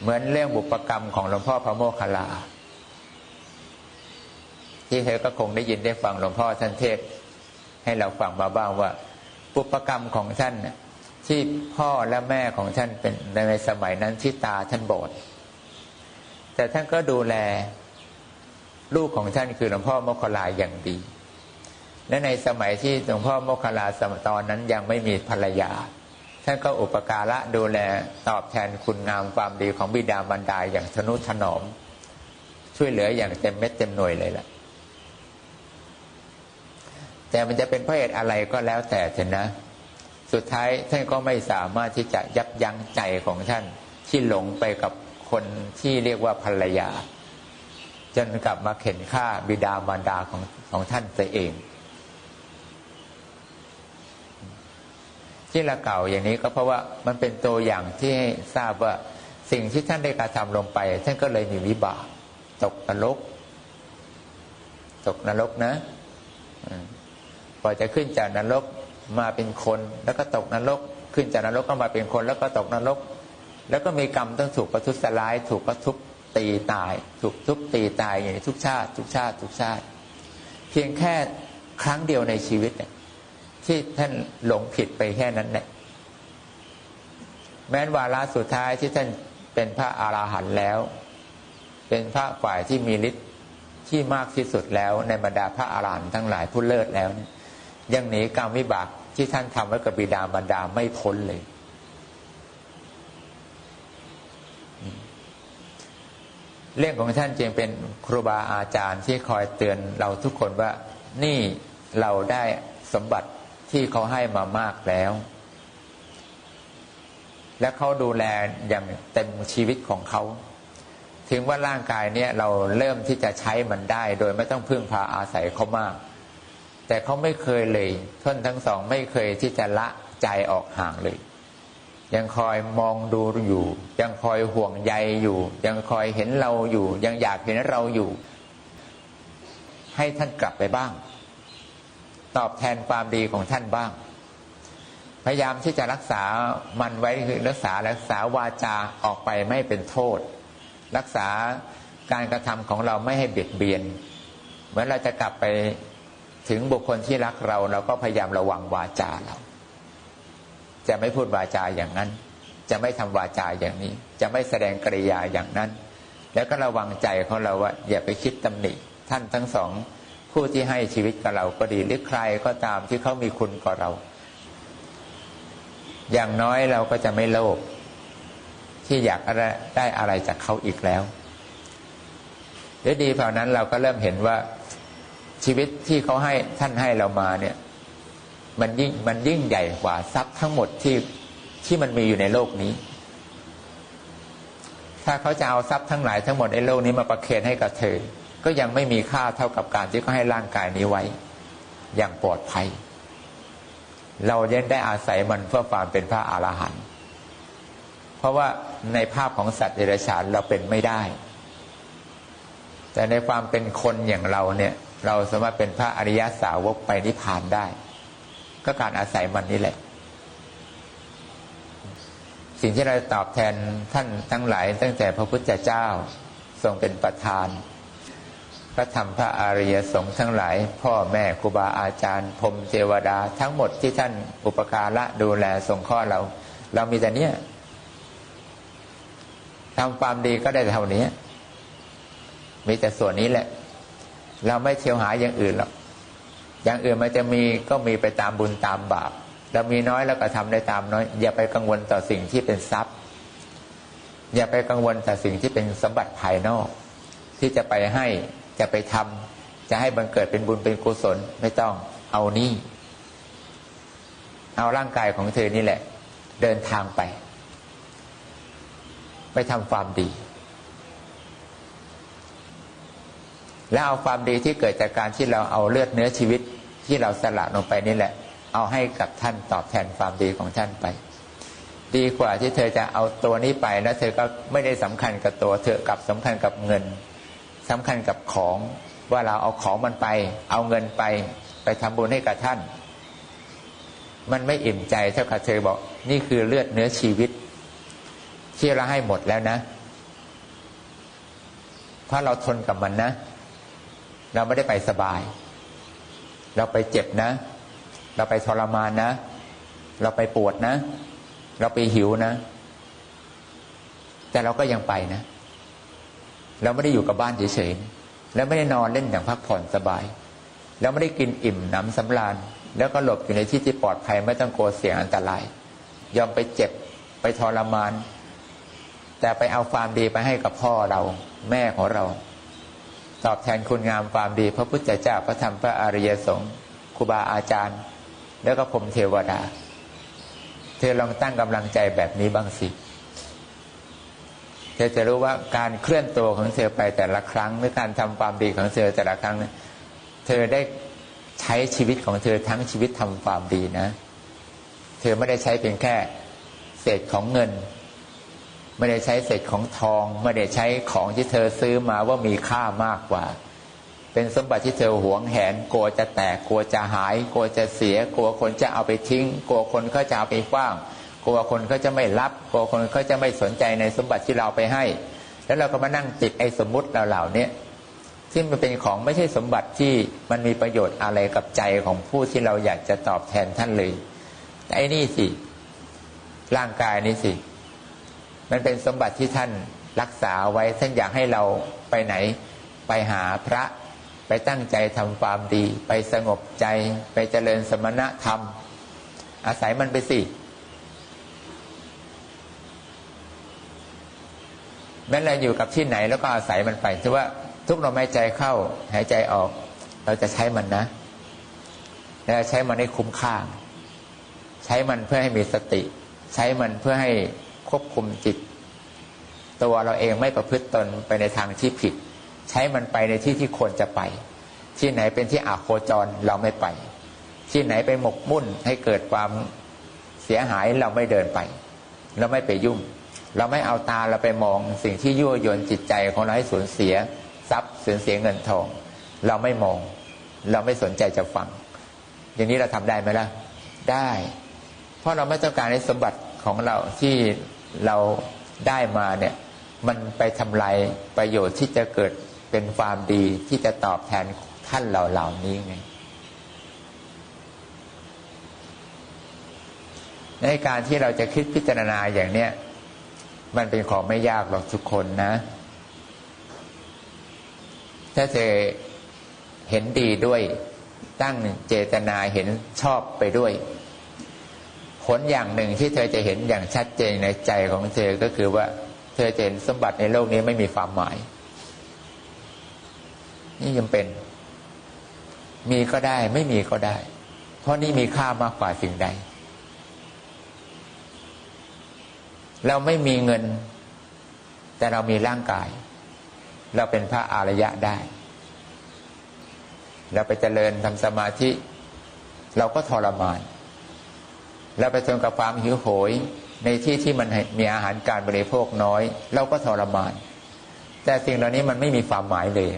เหมือนเรื่องบุปกรรมของหลวงพ่อพระโมคคัลลา ที่เธอก็คงได้ยินได้ฟังหลวงพ่อท่านเทศ ให้เราฟังมาบ้างว่า บุปกรรมของท่านที่พ่อและแม่ของท่านเป็นในสมัยนั้นที่ตาท่านบอดแต่ท่านก็ดูแลลูกของท่านคือหลวงพ่อโมคคลาอย่างดีและในสมัยที่หลวงพ่อโมคคลาสมตอนนั้นยังไม่มีภรรยา ท่านก็อุปการะดูแลตอบแทนคุณงามความดีของบิดามารดาอย่างทนุถนอม ช่วยเหลืออย่างเต็มเม็ดเต็มหน่วยเลยล่ะ แต่มันจะเป็นเพราะเหตุอะไรก็แล้วแต่เถอะนะ สุดท้ายท่านก็ไม่สามารถที่จะยับยั้งใจของท่านที่หลงไปกับคนที่เรียกว่าภรรยา จนกลับมาเข็นฆ่าบิดามารดาของของท่านตัวเอง ที่ละเก่าอย่างนี้ก็เพราะว่ามันเป็นตัวอย่างที่ให้ทราบว่าสิ่งที่ท่านได้กระทำลงไป ท่านก็เลยมีวิบากตกนรก ตกนรกนะพอจะขึ้นจากนรกมาเป็นคนแล้วก็ตกนรก ขึ้นจากนรกก็มาเป็นคน แล้วก็ตกนรก แล้วก็มีกรรมต้องถูกประทุษร้าย ถูกกระทุบตีตาย ถูกทุบตีตายอย่างนี้ทุกชาติ ทุกชาติ ทุกชาติ เพียงแค่ครั้งเดียวในชีวิตเนี่ย ที่ท่านหลงผิดไปแค่นั้นแหละแม้นวาระสุดท้ายที่ท่านเป็นพระอาราหันต์แล้ว เป็นพระฝ่ายที่มีฤทธิ์ที่มากที่สุดแล้วในบรรดาพระอาราหันต์ทั้งหลายผู้เลิศแล้วเนี่ยยังหนีกรรมวิบากที่ท่านทำไว้กับบิดาบรรดาไม่พ้นเลย เรื่องของท่านจึงเป็นครูบาอาจารย์ที่คอยเตือนเราทุกคนว่านี่เราได้สมบัติ ที่เขาให้มามากแล้ว และเขาดูแลอย่างเต็มชีวิตของเขา ถึงว่าร่างกายเนี่ยเราเริ่มที่จะใช้มันได้ โดยไม่ต้องพึ่งพาอาศัยเขามาก แต่เขาไม่เคยเลยท่านทั้งสองไม่เคยที่จะละใจออกห่างเลย ยังคอยมองดูอยู่ ยังคอยห่วงใยอยู่ ยังคอยเห็นเราอยู่ ยังอยากเห็นเราอยู่ ให้ท่านกลับไปบ้าง ตอบแทนความดีของท่านบ้าง พยายามที่จะรักษามันไว้คือรักษารักษาวาจาออกไปไม่เป็นโทษ รักษาการกระทำของเราไม่ให้เบียดเบียนเหมือนเราจะกลับไปถึงบุคคลที่รักเราเราก็พยายามระวังวาจาเรา จะไม่พูดวาจาอย่างนั้น จะไม่ทำวาจาอย่างนี้ จะไม่แสดงกริยาอย่างนั้น แล้วก็ระวังใจของเราว่าอย่าไปคิดตำหนิท่านทั้งสอง ผู้ที่ให้ชีวิตกับเราก็ดีหรือใครก็ตามที่เขามีคุณกับเรา อย่างน้อยเราก็จะไม่โลภที่อยากได้อะไรจากเขาอีกแล้วหรือดีเท่านั้นเราก็เริ่มเห็นว่าชีวิตที่เขาให้ท่านให้เรามาเนี่ย มันยิ่งมันยิ่งใหญ่กว่าทรัพย์ทั้งหมดที่ที่มันมีอยู่ในโลกนี้ ถ้าเขาจะเอาทรัพย์ทั้งหลายทั้งหมดในโลกนี้มาประเคนให้กับเธอ ก็ยังไม่มีค่าเท่ากับการที่เขาให้ร่างกายนี้ไว้ อย่างปลอดภัย เรายังได้อาศัยมันเพื่อความเป็นพระอรหันต์เพราะว่าในภาพของสัตว์เดรัจฉานเราเป็นไม่ได้ แต่ในความเป็นคนอย่างเราเนี่ย เราสามารถเป็นพระอริยสาวกไปนิพพานได้ ก็การอาศัยมันนี่แหละสิ่งที่เราตอบแทนท่านทั้งหลาย ตั้งแต่พระพุทธเจ้าทรงเป็นประธาน พระธรรมพระอริยสงฆ์ทั้งหลาย พ่อแม่ครูบาอาจารย์พรมเทวดาทั้งหมดที่ท่านอุปการะดูแลสงเคราะห์เรา เรามีแต่เนี้ยทำความดีก็ได้เท่านี้ มีแต่ส่วนนี้แหละ เราไม่เที่ยวหาอย่างอื่นหรอกอย่างอื่นมันจะมีก็มีไปตามบุญตามบาปเรามีน้อยแล้วก็ทำได้ตามน้อย อย่าไปกังวลต่อสิ่งที่เป็นทรัพย์ อย่าไปกังวลต่อสิ่งที่เป็นสมบัติภายนอก ที่จะไปให้ จะไปทำจะให้บังเกิดเป็นบุญเป็นกุศลไม่ต้องเอานี่ เอาร่างกายของเธอนี่แหละ เดินทางไป ไปทำความดี แล้วเอาความดีที่เกิดจากการที่เราเอาเลือดเนื้อชีวิตที่เราสละลงไปนี่แหละ เอาให้กับท่านตอบแทนความดีของท่านไปดีกว่าที่เธอจะเอาตัวนี้ไปแล้วเธอก็ไม่ได้สำคัญกับตัว เธอกับสำคัญกับเงิน สำคัญกับของว่าเราเอาของมันไป เอาเงินไป ไปทำบุญให้กับท่าน มันไม่อิ่มใจเท่ากับเธอบอก นี่คือเลือดเนื้อชีวิต ที่เราให้หมดแล้วนะเพราะเราทนกับมันนะ เราไม่ได้ไปสบาย เราไปเจ็บนะ เราไปทรมานนะ เราไปปวดนะ เราไปหิวนะ แต่เราก็ยังไปนะ เราไม่ได้อยู่กับบ้านเฉยๆแล้วไม่ได้นอนเล่นอย่างพักผ่อนสบาย แล้วไม่ได้กินอิ่มหนำสำราญ แล้วก็หลบอยู่ในที่ที่ปลอดภัยไม่ต้องกลัวเสี่ยงอันตราย ยอมไปเจ็บไปทรมาน แต่ไปเอาความดีไปให้กับพ่อเราแม่ของเรา ตอบแทนคุณงามความดี พระพุทธเจ้าพระธรรมพระอริยสงฆ์ครูบาอาจารย์ แล้วก็พรมเทวดา เธอลองตั้งกำลังใจแบบนี้บ้างสิ เธอจะรู้ว่าการเคลื่อนตัวของเธอไปแต่ละครั้งหรือการทำความดีของเธอแต่ละครั้งเธอได้ใช้ชีวิตของเธอทั้งชีวิตทำความดีนะ เธอไม่ได้ใช้เพียงแค่เศษของเงิน ไม่ได้ใช้เศษของทอง ไม่ได้ใช้ของที่เธอซื้อมาว่ามีค่ามากกว่า เป็นสมบัติที่เธอหวงแหนกลัวจะแตกกลัวจะหายกลัวจะเสียกลัวคนจะเอาไปทิ้งกลัวคนเขาจะเอาไปคว้าง กลัวคนเขาจะไม่รับกลัวคนเขาจะไม่สนใจในสมบัติที่เราไปให้ แล้วเราก็มานั่งติดไอ้สมมุติเราเหล่านี้ที่มันเป็นของไม่ใช่สมบัติที่มันมีประโยชน์อะไรกับใจของผู้ที่เราอยากจะตอบแทนท่านเลยไอ้นี่สิร่างกายนี่สิ มันเป็นสมบัติที่ท่านรักษาไว้ท่านอยากให้เราไปไหน ไปหาพระ ไปตั้งใจทำความดี ไปสงบใจ ไปเจริญสมณธรรม อาศัยมันไปสิ แม้เราอยู่กับที่ไหนแล้วก็อาศัยมันไปถือว่าทุกลมหายใจเข้าหายใจออก เราจะใช้มันนะ แล้วใช้มันให้คุ้มค่า ใช้มันเพื่อให้มีสติ ใช้มันเพื่อให้ควบคุมจิต ตัวเราเองไม่ประพฤติตนไปในทางที่ผิด ใช้มันไปในที่ที่ควรจะไป ที่ไหนเป็นที่อาโคจรเราไม่ไป ที่ไหนไปหมกมุ่นให้เกิดความเสียหายเราไม่เดินไป เราไม่ไปยุ่ง เราไม่เอาตาเราไปมองสิ่งที่ยั่วยวนจิตใจของเราให้สูญเสียทรัพย์สูญเสียเงินทอง เราไม่มอง เราไม่สนใจจะฟัง อย่างนี้เราทำได้ไหมล่ะ ได้ เพราะเราไม่ต้องการให้สมบัติของเราที่เราได้มาเนี่ยมันไปทำลายประโยชน์ที่จะเกิดเป็นความดีที่จะตอบแทนท่านเราเหล่านี้ไงในการที่เราจะคิดพิจารณาอย่างเนี้ย มันเป็นของไม่ยากหรอกทุกคนนะ ถ้าเธอเห็นดีด้วย ตั้งเจตนาเห็นชอบไปด้วย ผลอย่างหนึ่งที่เธอจะเห็นอย่างชัดเจนในใจของเธอก็คือว่า เธอจะเห็นสมบัติในโลกนี้ไม่มีความหมาย นี่ยังเป็น มีก็ได้ไม่มีก็ได้ เพราะนี่มีค่ามากกว่าสิ่งใด เราไม่มีเงิน แต่เรามีร่างกาย เราเป็นพระอารยะได้ เราไปเจริญทำสมาธิ เราก็ทรมาน เราไปจนกับความหิวโหยในที่ที่มันมีอาหารการบริโภคน้อย เราก็ทรมาน แต่สิ่งเหล่านี้มันไม่มีความหมายเลย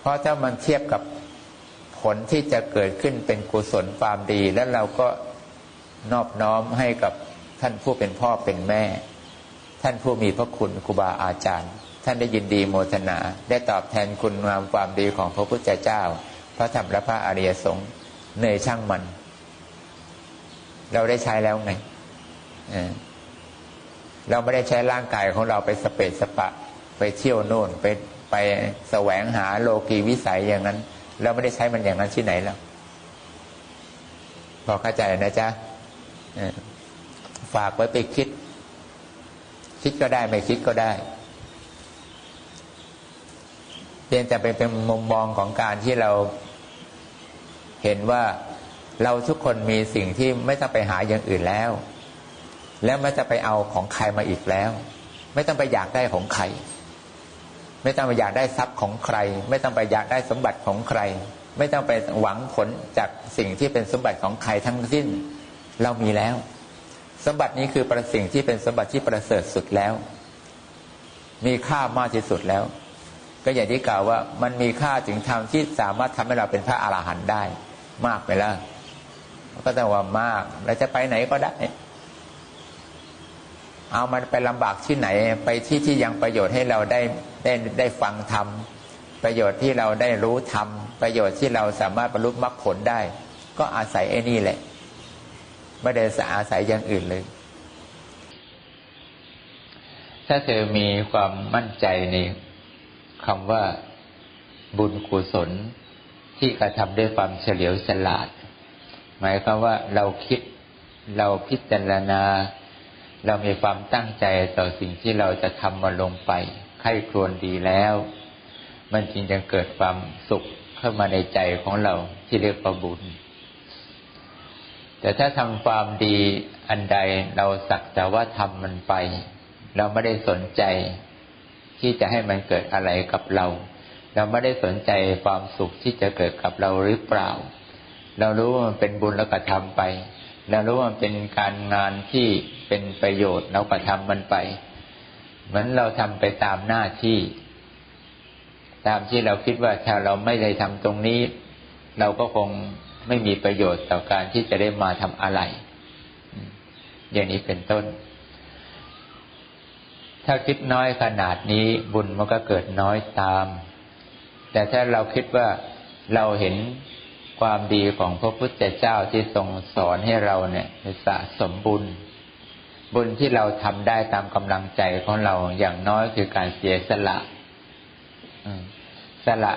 เพราะถ้ามันเทียบกับผลที่จะเกิดขึ้นเป็นกุศลความดี แล้วเราก็ นอบน้อมให้กับท่านผู้เป็นพ่อเป็นแม่ ท่านผู้มีพระคุณครูบาอาจารย์ ท่านได้ยินดีโมทนา ได้ตอบแทนคุณงามความดีของพระพุทธเจ้า พระธรรมและพระอริยสงฆ์เนยช่างมัน เราได้ใช้แล้วไงเราไม่ได้ใช้ร่างกายของเราไปสเปดสปะ ไปเที่ยวโน่นไปไปแสวงหาโลกีวิสัยอย่างนั้น เราไม่ได้ใช้มันอย่างนั้นที่ไหนแล้วพอเข้าใจนะจ๊ะ ฝากไว้ไปคิด คิดก็ได้ไม่คิดก็ได้เพียงแต่เป็นมุมมองของการที่เราเห็นว่าเราทุกคนมีสิ่งที่ไม่ต้องไปหาอย่างอื่นแล้ว แล้วไม่จะไปเอาของใครมาอีกแล้ว ไม่ต้องไปอยากได้ของใคร ไม่ต้องไปอยากได้ทรัพย์ของใคร ไม่ต้องไปอยากได้สมบัติของใคร ไม่ต้องไปหวังผลจากสิ่งที่เป็นสมบัติของใครทั้งสิ้น เรามีแล้ว สมบัตินี้คือประสิ่งที่เป็นสมบัติที่ประเสริฐสุดแล้ว มีค่ามากที่สุดแล้ว ก็อย่างที่กล่าวว่ามันมีค่าถึงธรรมที่สามารถทำให้เราเป็นพระอรหันต์ได้ มากไปแล้วก็ต้องว่ามากเราจะไปไหนก็ได้ เอามันไปลำบากที่ไหน ไปที่ที่ยังประโยชน์ให้เราได้ได้ได้ฟังธรรมประโยชน์ที่เราได้รู้ธรรมประโยชน์ที่เราสามารถบรรลุมรรคผลได้ ก็อาศัยไอ้นี่แหละ ไม่ได้อาศัยอย่างอื่นเลย ถ้าเธอมีความมั่นใจในคำว่าบุญกุศลที่กระทำด้วยความเฉลียวฉลาด หมายความว่าเราคิดเราพิจารณา เรามีความตั้งใจต่อสิ่งที่เราจะทำมาลงไปไข้ครวนดีแล้ว มันจึงจะเกิดความสุขเข้ามาในใจของเราที่เรียกว่าบุญ แต่ถ้าทำความดีอันใดเราสักแต่ว่าทำมันไป เราไม่ได้สนใจ ที่จะให้มันเกิดอะไรกับเรา เราไม่ได้สนใจความสุขที่จะเกิดกับเราหรือเปล่า เรารู้ว่ามันเป็นบุญแล้วก็ทำไป เรารู้ว่ามันเป็นการงานที่เป็นประโยชน์เราก็ทำมันไป เหมือนเราทำไปตามหน้าที่ ตามที่เราคิดว่าถ้าเราไม่ได้ทำตรงนี้ เราก็คง ไม่มีประโยชน์ต่อการที่จะได้มาทำอะไร อย่างนี้เป็นต้น ถ้าคิดน้อยขนาดนี้บุญมันก็เกิดน้อยตาม แต่ถ้าเราคิดว่าเราเห็นความดีของพระพุทธเจ้าที่ทรงสอนให้เราเนี่ยสะสมบุญ บุญที่เราทำได้ตามกำลังใจของเราอย่างน้อยคือการเสียสละสละ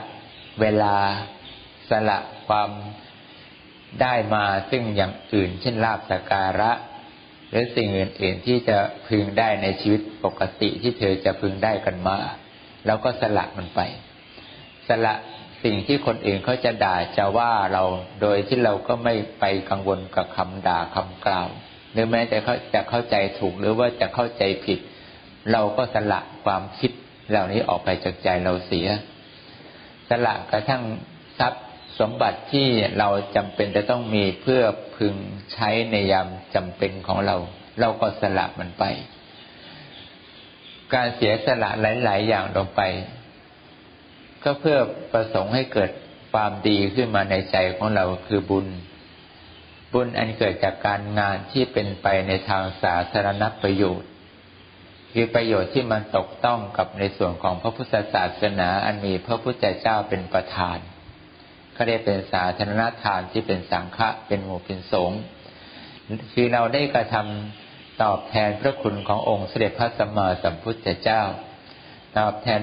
เวลาสละความ ได้มาซึ่งอย่างอื่น เช่นลาบสการะ หรือสิ่งอื่น ๆ ที่จะพึงได้ในชีวิตปกติที่เธอจะพึงได้กันมา แล้วก็สละมันไป สละสิ่งที่คนอื่นเขาจะด่าจะว่าเราโดยที่เราก็ไม่ไปกังวลกับคำด่าคำกล่าว หรือแม้แต่เขาจะเข้าใจถูกหรือว่าจะเข้าใจผิด เราก็สละความคิดเหล่านี้ออกไปจากใจเราเสีย สละกระทั่งทรัพย์ สมบัติที่เราจำเป็นจะต้องมีเพื่อพึงใช้ในยามจำเป็นของเรา เราก็สละมันไป การเสียสละหลาย ๆ อย่างลงไป ก็เพื่อประสงค์ให้เกิดความดีขึ้นมาในใจของเราคือบุญ บุญอันเกิดจากการงานที่เป็นไปในทางสาธารณประโยชน์ คือประโยชน์ที่มันตกต้องกับในส่วนของพระพุทธศาสนาอันมีพระพุทธเจ้าเป็นประธาน ก็ได้เป็นสาธารณทานที่เป็นสังฆะเป็นหมู่เป็นสงฆ์คือเราได้กระทำตอบแทนพระคุณขององค์เสด็จพระสัมมาสัมพุทธเจ้า ตอบแทน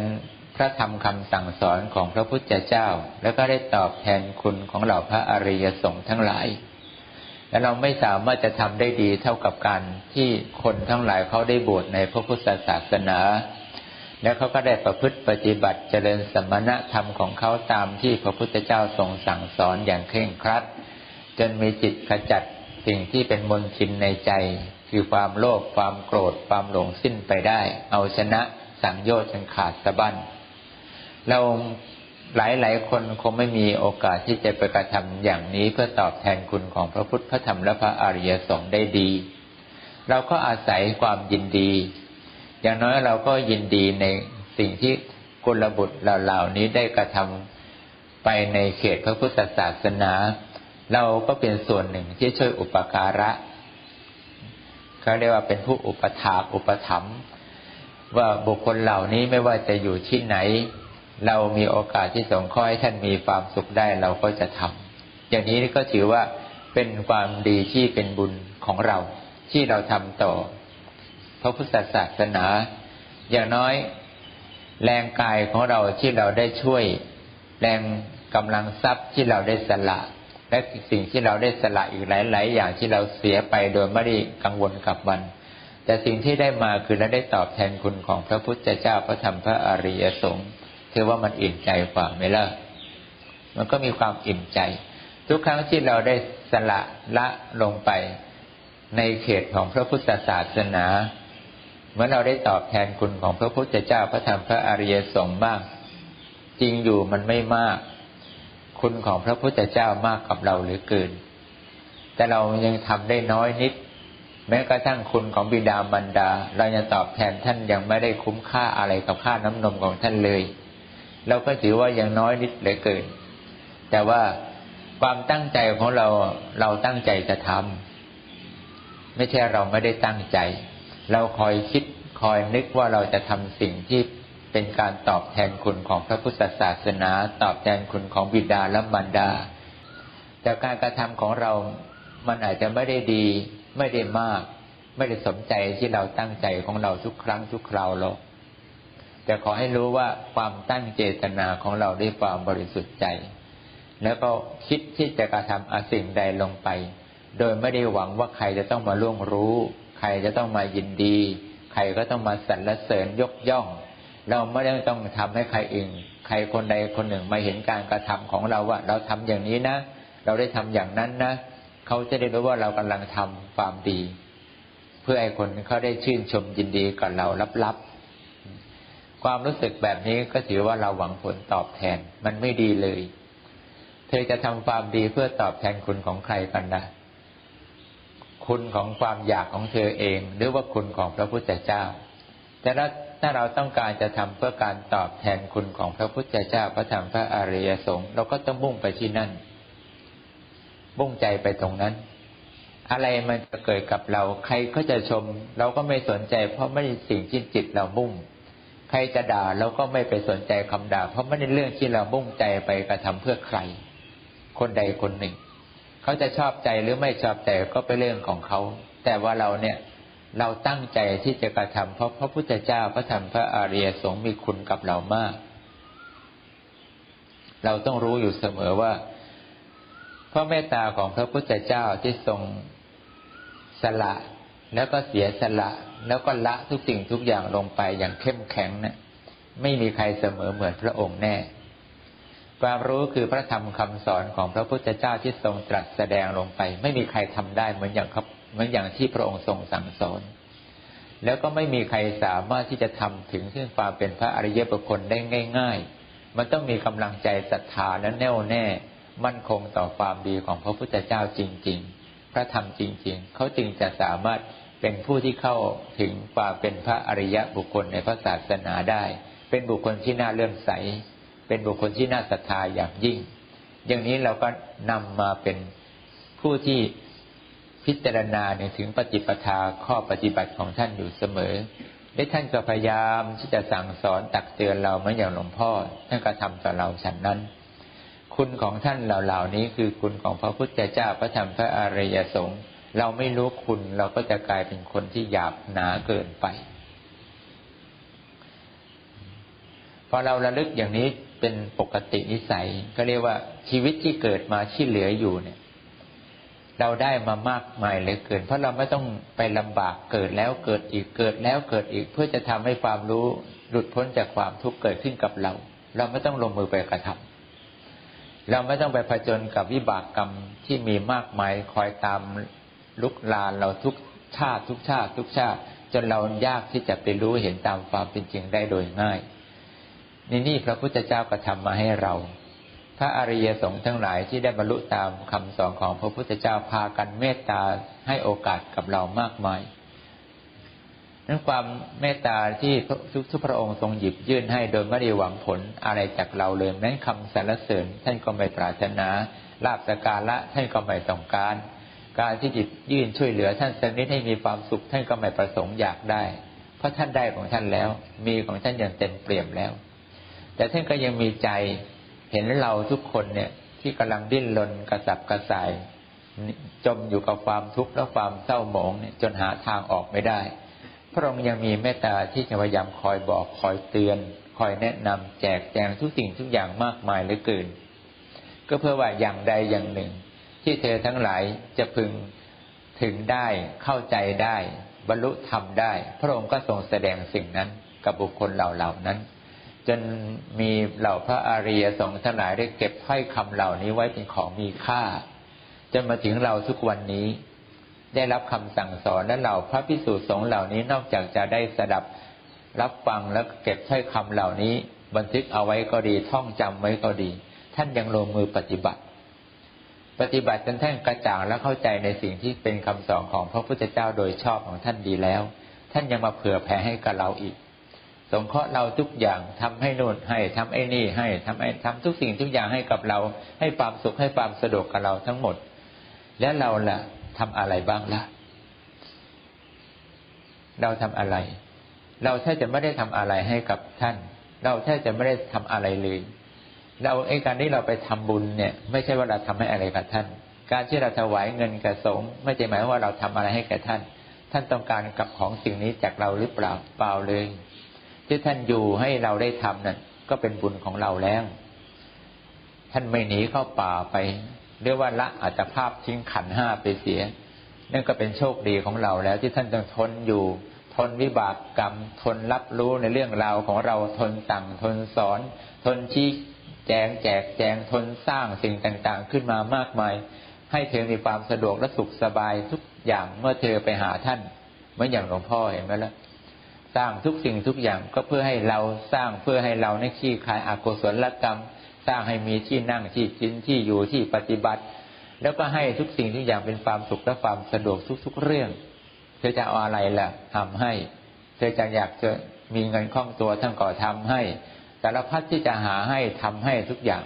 พระธรรมคำสั่งสอนของพระพุทธเจ้า แล้วก็ได้ตอบแทนคุณของเหล่าพระอริยสงฆ์ทั้งหลาย และเราไม่สามารถจะทำได้ดีเท่ากับการที่คนทั้งหลายเขาได้บวชในพระพุทธศาสนา แล้วเขาก็ได้ประพฤติปฏิบัติเจริญสมณธรรมของเขาตามที่พระพุทธเจ้าทรงสั่งสอนอย่างเคร่งครัด จนมีจิตขจัดสิ่งที่เป็นมลทินในใจ คือความโลภความโกรธความหลงสิ้นไปได้ เอาชนะสังโยชน์จนขาดสะบั้นเราหลายหลายคนคงไม่มีโอกาสที่จะไปกระทำอย่างนี้เพื่อตอบแทนคุณของพระพุทธพระธรรมและพระอริยสงฆ์ได้ดี เราก็อาศัยความยินดี อย่างน้อยเราก็ยินดีในสิ่งที่กุลบุตรเหล่านี้ได้กระทำไปในเขตพระพุทธศาสนา เราก็เป็นส่วนหนึ่งที่ช่วยอุปการะเขาเรียกว่าเป็นผู้อุปถาอุปถัมภ์ว่าบุคคลเหล่านี้ไม่ว่าจะอยู่ที่ไหน เรามีโอกาสที่สงเคราะห์ให้ท่านมีความสุขได้เราก็จะทำอย่างนี้ก็ถือว่าเป็นความดีที่เป็นบุญของเราที่เราทำต่อ ระพุทธศาสนา อย่างน้อยแรงกายของเราที่เราได้ช่วย แรงกำลังทรัพย์ที่เราได้สละ และสิ่งที่เราได้สละอีกหลาย ๆ อย่างที่เราเสียไปโดยไม่ได้กังวลกับมัน แต่สิ่งที่ได้มาคือเราได้ตอบแทนคุณของพระพุทธเจ้าพระธรรมพระอริยสงฆ์ถือว่ามันอิ่มใจกว่าไหมล่ะมันก็มีความอิ่มใจ ทุกครั้งที่เราได้สละละลงไปในเขตของพระพุทธศาสนา เมื่อเราได้ตอบแทนคุณของพระพุทธเจ้าพระธรรมพระอริยสงฆ์บ้าง จริงอยู่มันไม่มาก คุณของพระพุทธเจ้ามากกับเราหรือเกิน แต่เรายังทำได้น้อยนิด แม้กระทั่งคุณของบิดามารดา เรายังตอบแทนท่านยังไม่ได้คุ้มค่าอะไรกับค่าน้ำนมของท่านเลย เราก็ถือว่ายังน้อยนิดเหลือเกิน แต่ว่าความตั้งใจของเราเราตั้งใจจะทำไม่ใช่เราไม่ได้ตั้งใจ เราคอยคิดคอยนึกว่าเราจะทำสิ่งที่เป็นการตอบแทนคุณของพระพุทธศาสนา ตอบแทนคุณของบิดาและมารดา แต่การกระทำของเรามันอาจจะไม่ได้ดี ไม่ได้มาก ไม่ได้สมใจที่เราตั้งใจของเราทุกครั้งทุกคราวหรอกแต่ขอให้รู้ว่าความตั้งเจตนาของเราด้วยความบริสุทธิ์ใจ แล้วก็คิดที่จะกระทำอาสิ่งใดลงไป โดยไม่ได้หวังว่าใครจะต้องมาล่วงรู้ รจะต้องมายินดี ใครก็ต้องมาสรรเสริญยกย่อง เราไม่ได้ต้องทำให้ใครเองใครคนใดคนหนึ่งมาเห็นการกระทำของเราว่า เราทำอย่างนี้นะ เราได้ทำอย่างนั้นนะเขาจะได้รู้ว่าเรากำลังทำความดี เพื่อให้คนเขาได้ชื่นชมยินดีกับเราลับๆความรู้สึกแบบนี้ก็ถือว่าเราหวังผลตอบแทนมันไม่ดีเลย เธอจะทำความดีเพื่อตอบแทนคุณของใครกันนะ คุณของความอยากของเธอเอง หรือว่าคุณของพระพุทธเจ้า แต่ถ้าเราต้องการจะทำเพื่อการตอบแทนคุณของพระพุทธเจ้าพระธรรมพระอริยสงฆ์เราก็ต้องมุ่งไปที่นั่น มุ่งใจไปตรงนั้น อะไรมันจะเกิดกับเรา ใครก็จะชม เราก็ไม่สนใจ เพราะไม่ใช่สิ่งที่จิตเรามุ่ง ใครจะด่าเราก็ไม่ไปสนใจคำด่า เพราะไม่ได้เรื่องที่เรามุ่งใจไปกระทำเพื่อใคร คนใดคนหนึ่ง เขาจะชอบใจหรือไม่ชอบใจก็เป็นเรื่องของเขา แต่ว่าเราเนี่ยเราตั้งใจที่จะกระทำเพราะพระพุทธเจ้าพระธรรมพระอริยสงฆ์มีคุณกับเรามาก เราต้องรู้อยู่เสมอว่า พระเมตตาของพระพุทธเจ้าที่ทรงสละ แล้วก็เสียสละ แล้วก็ละทุกสิ่งทุกอย่างลงไปอย่างเข้มแข็งเนะี่ยไม่มีใครเสมอเหมือนพระองค์แน่ ความรู้คือพระธรรมคำสอนของพระพุทธเจ้าที่ทรงตรัสแสดงลงไป ไม่มีใครทำได้เหมือนอย่างครับเหมือนอย่างที่พระองค์ทรงสั่งสอน แล้วก็ไม่มีใครสามารถที่จะทำถึงซึ่งความเป็นพระอริยบุคคลได้ง่าย ๆ มันต้องมีกำลังใจศรัทธาและแน่วแน่ มั่นคงต่อความดีของพระพุทธเจ้าจริง ๆ พระธรรมจริง ๆ เขาจึงจะสามารถเป็นผู้ที่เข้าถึงความเป็นพระอริยะบุคคลในพระศาสนาได้ เป็นบุคคลที่น่าเลื่อมใส เป็นบุคคลที่น่าศรัทธาอย่างยิ่ง อย่างนี้เราก็นำมาเป็นผู้ที่พิจารณาในถึงปฏิปทาข้อปฏิบัติของท่านอยู่เสมอและท่านก็พยายามที่จะสั่งสอนตักเตือนเราเหมือนอย่างหลวงพ่อ ท่านก็ทำต่อเราฉันนั้น คุณของท่านเหล่านี้คือคุณของพระพุทธเจ้าพระธรรมพระอริยสงฆ์เราไม่รู้คุณเราก็จะกลายเป็นคนที่หยาบหนาเกินไป พ อเราระลึกอย่างนี้เป็นปกตินิสัย ก็เรียกว่าชีวิตที่เกิดมาที่เหลืออยู่เนี่ย เราได้มามากมายเหลือเกิน เพราะเราไม่ต้องไปลำบากเกิดแล้วเกิดอีกเกิดแล้วเกิดอีกเพื่อจะทำให้ความรู้หลุดพ้นจากความทุกข์เกิดขึ้นกับเรา เราไม่ต้องลงมือไปกระทำเราไม่ต้องไปผจญกับวิบากกรรมที่มีมากมายคอยตามลุกลานเราทุกชาติทุกชาติ ทุกชาติ จนเรายากที่จะไปรู้เห็นตามความเป็นจริงได้โดยง่าย นี่นี่พระพุทธเจ้าก็ทำมาให้เรา พระอริยสงฆ์ทั้งหลายที่ได้บรรลุตามคำสอนของพระพุทธเจ้าพากันเมตตาให้โอกาสกับเรามากมายนั้นความเมตตาที่ทุกทุกพระองค์ทรงหยิบยื่นให้โดยไม่ได้หวังผลอะไรจากเราเลยนั้นคำสรรเสริญท่านก็ไม่ปรารถนาลาบสการละท่านก็ไม่ต้องการ การที่จิตยื่นช่วยเหลือท่านสักนิดให้มีความสุขท่านก็ไม่ประสงค์อยากได้ เพราะท่านได้ของท่านแล้ว มีของท่านอย่างเต็มเปี่ยมแล้ว แต่ท่านก็ยังมีใจเห็นเราทุกคนเนี่ย ที่กำลังดิ้นรนกระสับกระส่าย จมอยู่กับความทุกข์และความเศร้าหมองเนี่ยจนหาทางออกไม่ได้ พระองค์ยังมีเมตตาที่จะพยายามคอยบอกคอยเตือน คอยแนะนำแจกแจงทุกสิ่งทุกอย่างมากมายเหลือเกิน ก็เพื่อว่าอย่างใดอย่างหนึ่ง ที่เธอทั้งหลายจะพึงถึงได้เข้าใจได้ บรรลุธรรมได้ พระองค์ก็ทรงแสดงสิ่งนั้นกับบุคคลเหล่าเหล่านั้น จนมีเหล่าพระอาริยสงฆ์ทั้งหลายได้เก็บถ้อยคำเหล่านี้ไว้เป็นของมีค่า จนมาถึงเราทุกวันนี้ ได้รับคำสั่งสอนและเหล่าพระพิสุสงฆ์เหล่านี้นอกจากจะได้สดับรับฟังแล้วเก็บถ้อยคำเหล่านี้ บันทึกเอาไว้ก็ดีท่องจำไว้ก็ดี ท่านยังลงมือปฏิบัติ ปฏิบัติจนท่านกระจ่างและเข้าใจในสิ่งที่เป็นคำสอนของพระพุทธเจ้าโดยชอบของท่านดีแล้ว ท่านยังมาเผื่อแผ่ให้กับเราอีก สงเคราะห์เราทุกอย่างทำให้นู่นให้ทำไอ้นี่ให้ทำไอ้ทำทุกสิ่งทุกอย่างให้กับเรา ให้ความสุขให้ความสะดวกกับเราทั้งหมด แล้วเราล่ะทำอะไรบ้างล่ะ เราทำอะไร เราแทบจะไม่ได้ทำอะไรให้กับท่าน เราแทบจะไม่ได้ทำอะไรเลยเราไอ้การที่เราไปทำบุญเนี่ย ไม่ใช่ว่าเราทำให้อะไรกับท่าน การที่เราถวายเงินกับสงฆ์ไม่ใช่หมายว่าเราทำอะไรให้แก่ท่าน ท่านต้องการกับของสิ่งนี้จากเราหรือเปล่าเปล่าเลย ที่ท่านอยู่ให้เราได้ทำนั่นก็เป็นบุญของเราแล้ว ท่านไม่หนีเข้าป่าไป เรียกว่าละอัตภาพทิ้งขันห้าไปเสีย นั่นก็เป็นโชคดีของเราแล้ว ที่ท่านต้องทนอยู่ ทนวิบากกรรม ทนรับรู้ในเรื่องราวของเราทนสั่งทนสอน ทนชี้แจงแจกแจงทนสร้างสิ่งต่างๆ ขึ้นมามากมาย ให้เธอมีความสะดวกและสุขสบายทุกอย่างเมื่อเธอไปหาท่านเหมือนอย่างหลวงพ่อเห็นไหมล่ะ สร้างทุกสิ่งทุกอย่างก็เพื่อให้เราสร้างเพื่อให้เราในขี้คายอกุศลกรรม สร้างให้มีที่นั่งที่กินที่อยู่ที่ปฏิบัติ แล้วก็ให้ทุกสิ่งทุกอย่างเป็นความสุขและความสะดวกทุก ๆ เรื่อง เธอจะเอาอะไรล่ะทำให้ เธอจะอยากจะมีเงินคล่องตัวท่านก็ทำให้สารพัดที่จะหาให้ทำให้ทุกอย่าง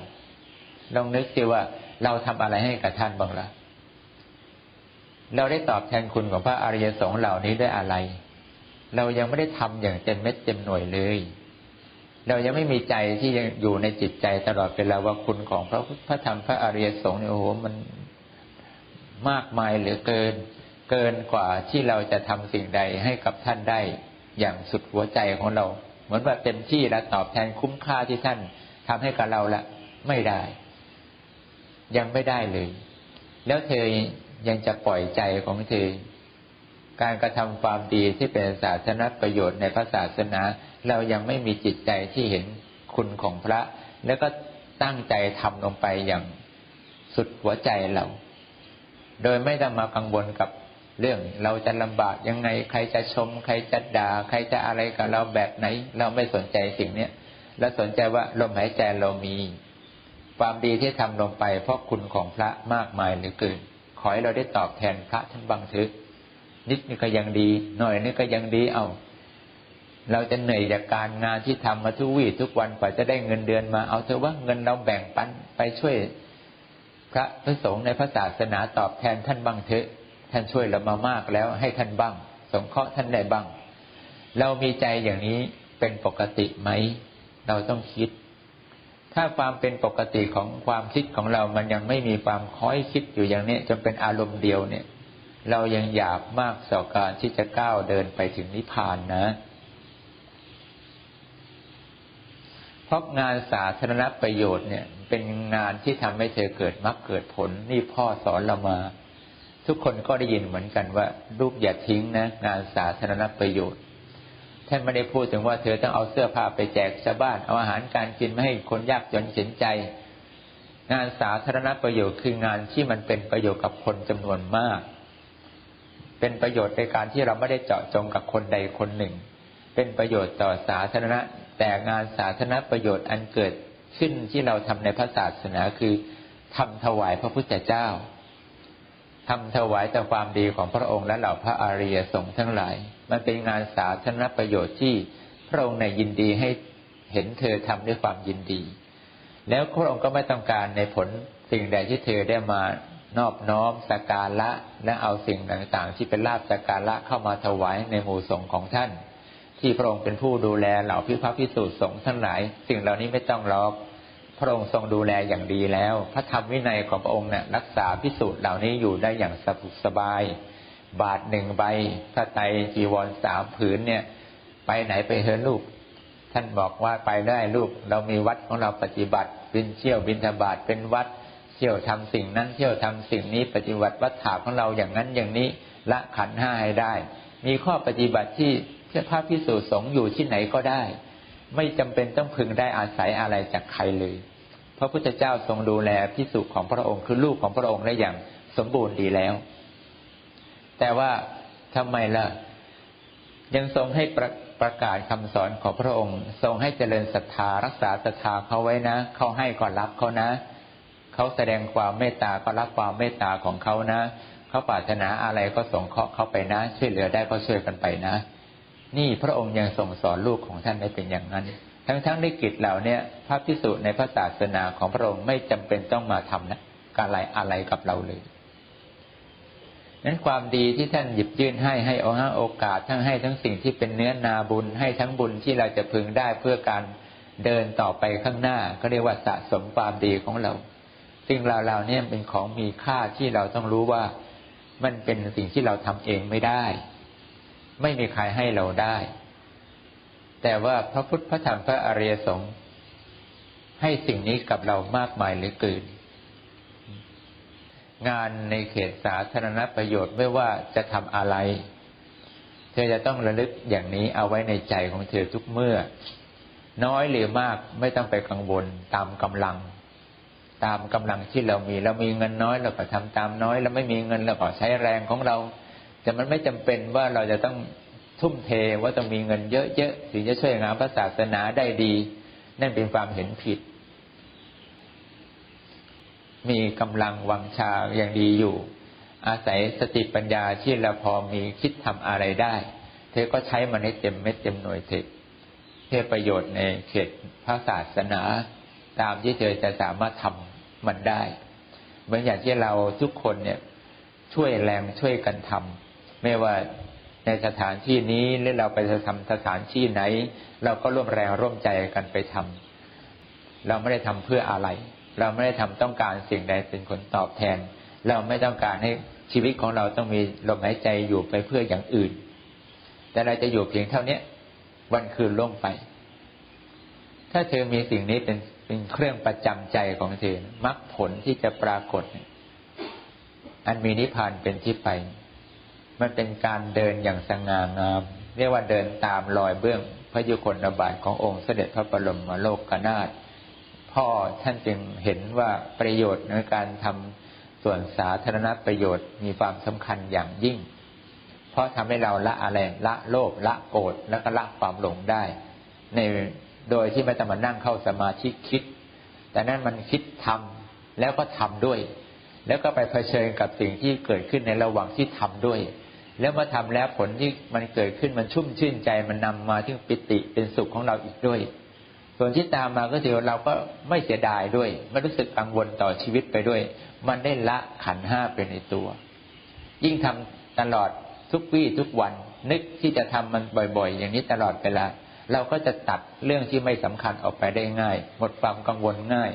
ลองนึกสิว่าเราทำอะไรให้กับท่านบ้างละ่ะเราได้ตอบแทนคุณของพระอริยสงฆ์เหล่านี้ด้วยอะไร เรายังไม่ได้ทำอย่างเต็มเม็ดเต็มหน่วยเลย เรายังไม่มีใจที่ยังอยู่ในจิตใจตลอดเวลาว่าคุณของพระพระธรรมพระอริยสงฆ์เนี่ยโอ้โหมันมากมายเหลือเกิน เกินกว่าที่เราจะทำสิ่งใดให้กับท่านได้อย่างสุดหัวใจของเรา เหมือนว่าเต็มที่แล้วตอบแทนคุ้มค่าที่ท่านทำให้กับเราละไม่ได้ ยังไม่ได้เลย แล้วเธอยังจะปล่อยใจของเธอ การกระทำความดีที่เป็นศาสนประโยชน์ในพระศาสนา เรายังไม่มีจิตใจที่เห็นคุณของพระ แล้วก็ตั้งใจทำลงไปอย่างสุดหัวใจเรา โดยไม่ต้องมากังวลกับเรื่องเราจะลำบากยังไงใครจะชม ใครจะด่าใครจะอะไรกับเราแบบไหน เราไม่สนใจสิ่งเนี้ยเราสนใจว่าลมหายใจเรามี ความดีที่ทำลงไป เพราะคุณของพระมากมายเหลือเกินขอให้เราได้ตอบแทนพระท่านบางทึก นิดนี่ก็ยังดี หน่อยนี่ก็ยังดีเอาเราจะเหนื่อยจากการงานที่ทำมาทุกวี่ทุกวันกว่าจะได้เงินเดือนมาเอาเถอะว่าเงินเราแบ่งปันไปช่วย พระพระสงฆ์ในพระศาสนาตอบแทนท่านบ้างเถอะ ท่านช่วยเรามามากแล้วให้ท่านบ้าง สงเคราะห์ท่านได้บ้าง เรามีใจอย่างนี้เป็นปกติไหม เราต้องคิด ถ้าความเป็นปกติของความคิดของเรามันยังไม่มีความคอยคิดอยู่อย่างนี้จนเป็นอารมณ์เดียวเนี่ย เรายังหยาบมากต่อการที่จะก้าวเดินไปถึงนิพพานนะ เพราะงานสาธารณประโยชน์เนี่ย เป็นงานที่ทำให้เธอเกิดมรรคเกิดผล นี่พ่อสอนเรามา ทุกคนก็ได้ยินเหมือนกันว่า ลูกอย่าทิ้งนะ งานสาธารณประโยชน์ท่านไม่ได้พูดถึงว่าเธอต้องเอาเสื้อผ้าไปแจกชาวบ้าน เอาอาหารการกินมาให้คนยากจนเห็นใจ งานสาธารณประโยชน์คืองานที่มันเป็นประโยชน์กับคนจำนวนมาก เป็นประโยชน์ในการที่เราไม่ได้เจาะจงกับคนใดคนหนึ่ง เป็นประโยชน์ต่อสาธารณะ แต่งานสาธารณประโยชน์อันเกิดขึ้นที่เราทำในพระศาสนาคือทำถวายพระพุทธเจ้าทำถวายแต่ความดีของพระองค์และเหล่าพระอาริยสงฆ์ทั้งหลาย มันเป็นงานสาธารณประโยชน์ที่พระองค์ในยินดีให้เห็นเธอทำด้วยความยินดี แล้วพระองค์ก็ไม่ต้องการในผลสิ่งใดที่เธอได้มา นอบน้อมสักการะและเอาสิ่งต่างๆ ที่เป็นลาบสักการะเข้ามาถวายในหมู่สงฆ์ของท่าน ที่พระองค์เป็นผู้ดูแลเหล่าพิพากพิสูจน์สงฆ์ทั้งหลาย สิ่งเหล่านี้ไม่ต้องรอกพระองค์ทรงดูแลอย่างดีแล้ว พระธรรมวินัยของพระองค์เนี่ยรักษาพิสูจน์เหล่านี้อยู่ได้อย่างสบุสบาย บาทหนึ่งใบพระไตรจีวรสามผืนเนี่ย ไปไหนไปเฮอลูก ท่านบอกว่าไปได้ลูก เรามีวัดของเราปฏิบัติ บินเที่ยวบินธบาตเป็นวัด เที่ยวทำสิ่งนั้นเที่ยวทำสิ่งนี้ปฏิบัติวัดถาของเราอย่างนั้นอย่างนี้ละขันห้าให้ได้ มีข้อปฏิบัติที่เพื่อพระพิสูจน์สงอยู่ที่ไหนก็ได้ ไม่จำเป็นต้องพึงได้อาศัยอะไรจากใครเลย พระพุทธเจ้าทรงดูแลพิสุของพระองค์คือลูกของพระองค์ได้อย่างสมบูรณ์ดีแล้ว แต่ว่าทำไมล่ะ ยังทรงให้ประประกาศคำสอนของพระองค์ ทรงให้เจริญศรัทธารักษาศรัทธาเขาไว้นะ เขาให้ก็รับเขานะ เขาแสดงความเมตตาก็รับความเมตตาของเขานะเขาปรารถนาอะไรก็สงเคราะห์เขาไปนะ ช่วยเหลือได้ก็ช่วยกันไปนะ นี่พระองค์ยังส่งสอนลูกของท่านได้เป็นอย่างนั้น ทั้งๆในกิจเหล่านี้พระพิสุในพระศาสนาของพระองค์ไม่จำเป็นต้องมาทำนะการอะไรอะไรกับเราเลยนั้นความดีที่ท่านหยิบยื่นให้ให้โอฮาโอกาส ทั้งให้ทั้งสิ่งที่เป็นเนื้อนาบุญ ให้ทั้งบุญที่เราจะพึงได้เพื่อการเดินต่อไปข้างหน้า ก็เรียกว่าสะสมความดีของเรา สิ่งเราเราเนี่ยเป็นของมีค่าที่เราต้องรู้ว่ามันเป็นสิ่งที่เราทำเองไม่ได้ ไม่มีใครให้เราได้ แต่ว่าพระพุทธพระธรรมพระอริยสงฆ์ให้สิ่งนี้กับเรามากมายเหลือเกินงานในเขตสาธารณประโยชน์ไม่ว่าจะทำอะไร เธอจะต้องระลึกอย่างนี้เอาไว้ในใจของเธอทุกเมื่อ น้อยหรือมากไม่ต้องไปกังวลตามกำลัง ตามกำลังที่เรามี เรามีเงินน้อยเราก็ทำตามน้อย เราไม่มีเงินเราก็ใช้แรงของเรา แต่มันไม่จำเป็นว่าเราจะต้องทุ่มเทว่าต้องมีเงินเยอะๆถึงจะช่วยงานพระศาสนาได้ดี นั่นเป็นความเห็นผิด มีกำลังวังชาอย่างดีอยู่ อาศัยสติปัญญาที่เราพอมีคิดทำอะไรได้ เธอก็ใช้มันให้เต็มเม็ดเต็มหน่วยเถอะเพื่อประโยชน์ในเขตพระศาสนา ตามที่เธอจะสามารถทำ มันได้เหมือนอย่างที่เราทุกคนเนี่ยช่วยแรงช่วยกันทำไม่ว่าในสถานที่นี้หรือเราไปทำสถานที่ไหน เราก็ร่วมแรงร่วมใจกันไปทำเราไม่ได้ทำเพื่ออะไร เราไม่ได้ทำต้องการสิ่งใดเป็นผลตอบแทน เราไม่ต้องการให้ชีวิตของเราต้องมีลมหายใจอยู่ไปเพื่ออย่างอื่น แต่เราจะอยู่เพียงเท่านี้วันคืนล่วงไป ถ้าเธอมีสิ่งนี้เป็น เป็นเครื่องประจำใจของเธอมรรคผลที่จะปรากฏ อันมีนิพพานเป็นที่ไป มันเป็นการเดินอย่างสง่างาม เรียกว่าเดินตามรอยเบื้อง พระยุคลบาทขององค์เสด็จพระบรมโลกกนาถพ่อท่านจึงเห็นว่าประโยชน์ในการทำส่วนสาธารณประโยชน์มีความสำคัญอย่างยิ่ง เพราะทำให้เราละอะไรละโลภละโกรธแล้วก็ละความหลงได้ ใน โดยที่ไม่ต้องมานั่งเข้าสมาธิคิด แต่นั้นมันคิดทำแล้วก็ทำด้วย แล้วก็ไปเผชิญกับสิ่งที่เกิดขึ้นในระหว่างที่ทำด้วย แล้วมาทำแล้วผลที่มันเกิดขึ้นมันชุ่มชื่นใจมันนำมาที่ปิติเป็นสุขของเราอีกด้วย ส่วนที่ตามมาก็คือเราก็ไม่เสียดายด้วยไม่รู้สึกกังวลต่อชีวิตไปด้วย มันได้ละขันห้าเป็นในตัว ยิ่งทำตลอดทุกวี่ทุกวันนึกที่จะทำมันบ่อย ๆ อย่างนี้ตลอดเวลา เราก็จะตัดเรื่องที่ไม่สำคัญออกไปได้ง่าย หมดความกังวลง่าย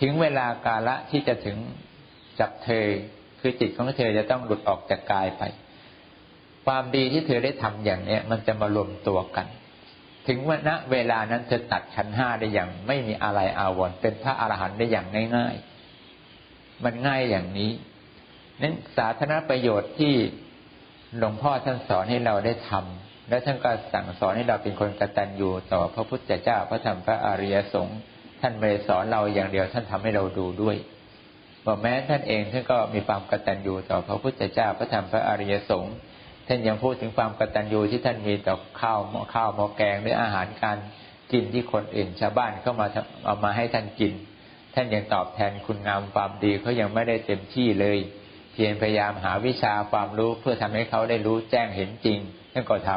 ถึงเวลากาละที่จะถึงจับเธอ คือจิตของเธอจะต้องหลุดออกจากกายไป ความดีที่เธอได้ทำอย่างเนี้ยมันจะมารวมตัวกัน ถึงว่าณเวลานั้นเธอตัดขันห้าได้อย่าง ไม่มีอะไรอาวรณ์เป็นพระอรหันต์ได้อย่างง่ายๆ มันง่ายอย่างนี้นั้นสาธารณประโยชน์ที่หลวงพ่อท่านสอนให้เราได้ทำ และท่านก็สั่งสอนให้เราเป็นคนกตัญญูต่อพระพุทธเจ้าพระธรรมพระอริยสงฆ์ท่านไม่ได้สอนเราอย่างเดียวท่านทำให้เราดูด้วยบอกแม้ท่านเองท่านก็มีความกตัญญูต่อพระพุทธเจ้าพระธรรมพระอริยสงฆ์ท่านยังพูดถึงความกตัญญูที่ท่านมีต่อข้าวหม้อข้าวหม้อแกงหรืออาหารการกินที่คนอื่นชาวบ้านเข้ามาเอามาให้ท่านกิน ท่านยังตอบแทนคุณงามความดีเขายังไม่ได้เต็มที่เลย เพียรพยายามหาวิชาความรู้เพื่อทำให้เขาได้รู้แจ้งเห็นจริงท่านก็ท